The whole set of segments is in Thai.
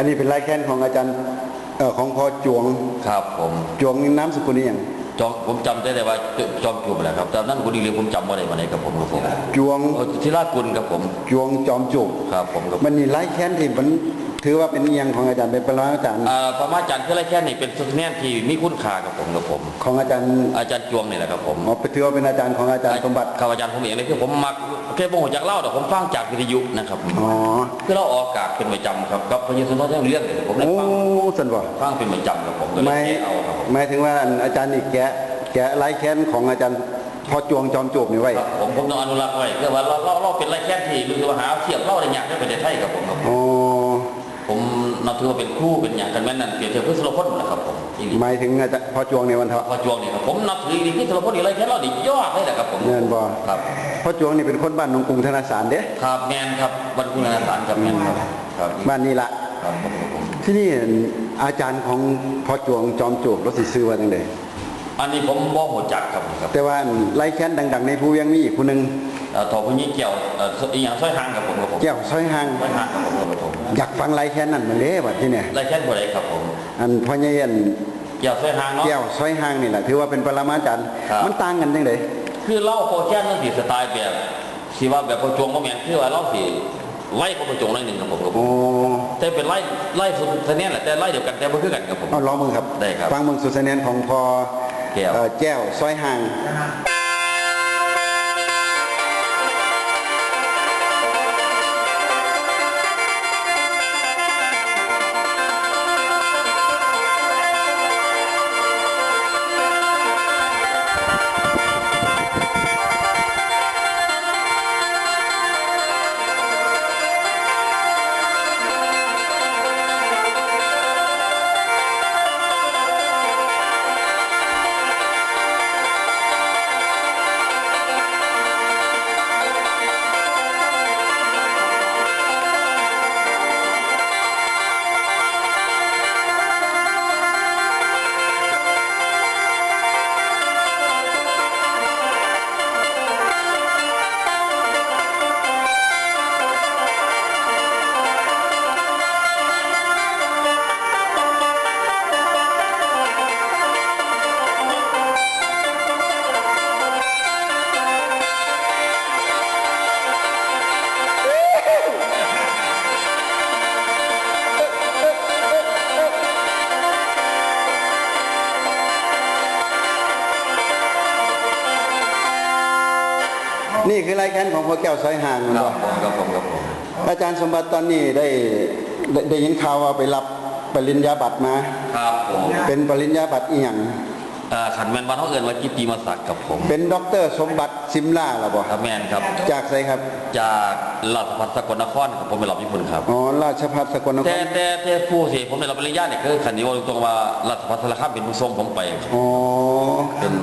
นนี้เป็นลายแค้นของอาจารย์เอ่อของพอจวงครับผมจวงนี่น้ำสกุลนี่อย่างจอมผมจำได้แต่ว่าจอมจูบแหละครับแต่นั่นคนดีเลยผมจำว่าได้มาไหนครับผมครับผมจวงเออที่ราชกุลครับผมจวงจอมจุกครับผมครับมันนี่ลายแค้นที่มัน ถือว่าเป็นเอียงของอาจารย์เป็นปรมาจารย์อ่าประมาจารย์คืออะไรแค่นี้เป็นสุดแน่นที่มีคุณค่ากับผมครับผม ของอาจารย์อาจารย์จวงนี่แหละครับผมอ๋อถือว่าเป็นอาจารย์ของอาจารย์สมบัติครับอาจารย์ผมเองเลยคือผมมักแค่บ่งจากเล่าแต่ผมฟังจากวิทยุนะครับอ๋อคือเราออกอากาศเป็นประจำครับกับพระเยซูทอดเรื่องเนี่ยผมได้โอ้ฟังสันบ่ฟังเป็นประจำครับผมก็เลยไม่แกะเอาครับผมหมายถึงว่าอาจารย์นี่แกะแกะลายแค้นของอาจารย์พอจวงจอมจุกนี่ไว้ครับผมผมต้องอนุรักษ์ไว้คือว่าเราเราเราเป็นไรแค่ที่รู้สึกว่าหาเทียบเล่าได้ยากในประเทศไทยครับผมครับอ๋อผม นับถือว่าเป็นครูเป็นอย่างกันแม่นนั่นเปรียบเทียบเพื่อสุรพจน์นะครับผมอีกหมายถึงอาจารย์พอจวงในวันเถาะพอจวงเนี่ยครับผมนับถือดีที่สุรพจน์อีกไรแค่เราดียอดเลยแหละครับผมเงินบ่ครับพอจวงนี่เป็นคนบ้านหนองกรุงธนาสารเด้ครับแมนครับบรรคุณอาสารครับแมนครับครับบ้านนี้ละครับผมครับผมที่นี่อาจารย์ของพอจวงจอมจุกรถสิซื้อว่าจังไดอันนี้ผมบ่หัวจักครับครับแต่ว่าไล่แค้นดัง ๆ ในภูเวียงมีอีกผู้หนึงเอ่อ ทอพนี้เกี่ยวเอ่ออีหยังสร้อยหางกับผมครับผมแก้วซอยหางสร้อยหางครับผมครับผมอยากฟังไล่แค้นนั่นมันเด้บัดที่เนี่ยไรแค่บ่ได้ครับผม อันพ่อใหญ่อันเกี่ยวสร้อยหางเนาะแก้วซอยหางนี่แหละถือว่าเป็นปรมาจารย์ครับมันต่างกันจังไดคือเล่าโคแค่นั่นสิสไตล์แบบที่ว่าแบบพอจวงบ่แม่นคือว่าเล่าสิไล่พอจวงหน่อยหนึงครับผมครับผมโอ้แต่เป็นไล่ไล่สุดเสนียนแหละแต่ไล่เดียวกันแต่บ่คือกันครับผมเอาลองมึงครับได้ครับฟังมึงสุดเสนียนของพอแก้วเอ่อแก้วซอยหาง นี่คือไล่แค้นของพอแก้วซอยหางคมันรับ่บผมครับผมครับผมอาจารย์สมบัติตอนนี้ได้ได้ได้ยินข่าวว่าไปรับปริญญาบัตรมา ครับผมเป็นปริญญาบัตรอีหยังเอ่อขันแมนวันเขาเอินว่ากิตติมศักดิ์ครับผม เป็นด็อกเตอร์สมบัติซิมล่าล่ะบ่ครับแมนครับ จากไสครับ จากราชพัฒสกลนครครับผมไปรับญี่ปุ่นครับ อ๋อราชพัฒสกลนคแต่รแต่แต่ผู้เสียผมได้รับปริญญาเนี่ยคือขันนี้ว่าตรงๆว่าราชพัฒสารคามเป็นผู้ส่งผมไปอ๋อ เป็น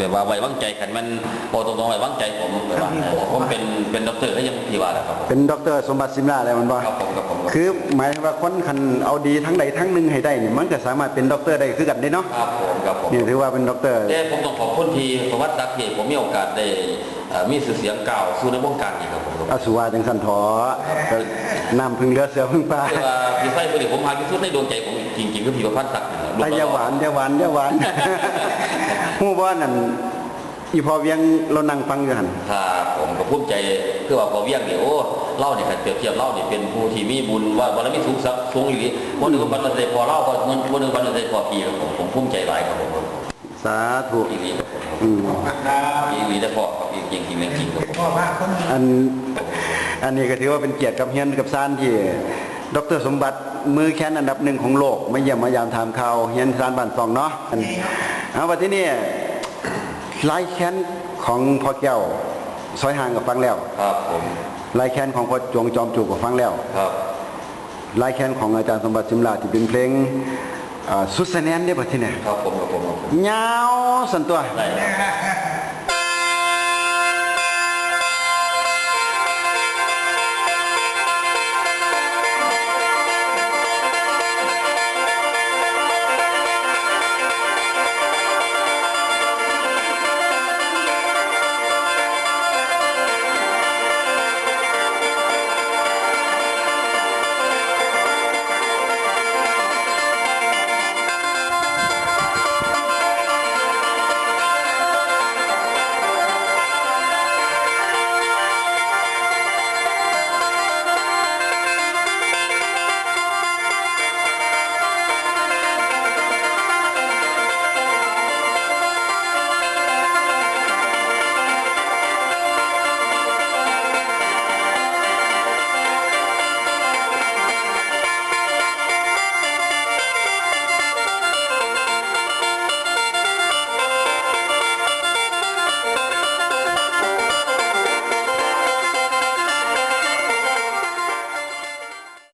แบบว่าไว้วางใจขันมันพอตรงๆไว้วางใจผมแบบว่าผมเป็นเป็นด็อกเตอร์ก็ยังพี่ว่าแหละครับผม เป็นด็อกเตอร์สมบัติซิมล่าแล้วมันบ่ครับผมครับผมคือหมายว่าคนคันเอาดีทั้งใดทั้งหนึ่งให้ได้เนี่ยมันก็สามารถเป็นด็อกเตอร์ได้คือกันได้เนาะครับผมครับผม นี่ถือว่าเป็นด็อกเตอร์ แต่ผมต้องขอบคุณที่ประวัติศาสตร์ที่ผมมีโอกาสได้เอ่อมีชื่อเสียงกล่าวสู่ในวงการนี่ครับ ผมอสุวาจังสันถอก็น้ำพึ่งเรือเสือพึ่งปลาคือว่าพี่ไส้คนนี้ผมหาที่สุดในดวงใจผมจริงๆคือพี่ประพันธ์ศักดิ์นี่แหละไอ้อยาหวานอยาหวานอยาหวานฮู้บ่นั่นอีพอเวียงเรานั่งฟังอยู่หั่นครับผมก็ภูมิใจคือว่าพอเวียงเนี่ยโอ้เล่าเนี่ยคันเปรียบเทียบเล่าเนี่ยเป็นผู้ที่มีบุญว่าบารมีสูงสักสูงอีหลีวันหนึ่งวันละเดพอเล่าก็วันวันหนึ่งวันละเดพอปีครับผมผมภูมิใจหลายครับผมสาธุอีหลีครับผมอืมอีหลีได้พอครับ จริงจริงจริงจริงครับผมอันอันนี้ก็ถือว่าเป็นเกียรติกับเฮียนกับซานที่ดรสมบัติมือแค้นอันดับหนึ่งของโลกมาเยี่ยมมายามถามข่าวเฮียนซานบ้านซองเนาะอันเอาวันที่นี่ลายแค้นของพ่อแก้วซอยห่างกับฟังแล้ว ครับผมลายแค้นของพ่อจวงจอมจูบกับฟังแล้วครับลายแค้นของอาจารย์สมบัติสิมลาที่เป็นเพลงอ่าสุดแสนนได้ป่ะที่เนี่ยครับผมครับผมครับผมยาวสันตัวได้ครับ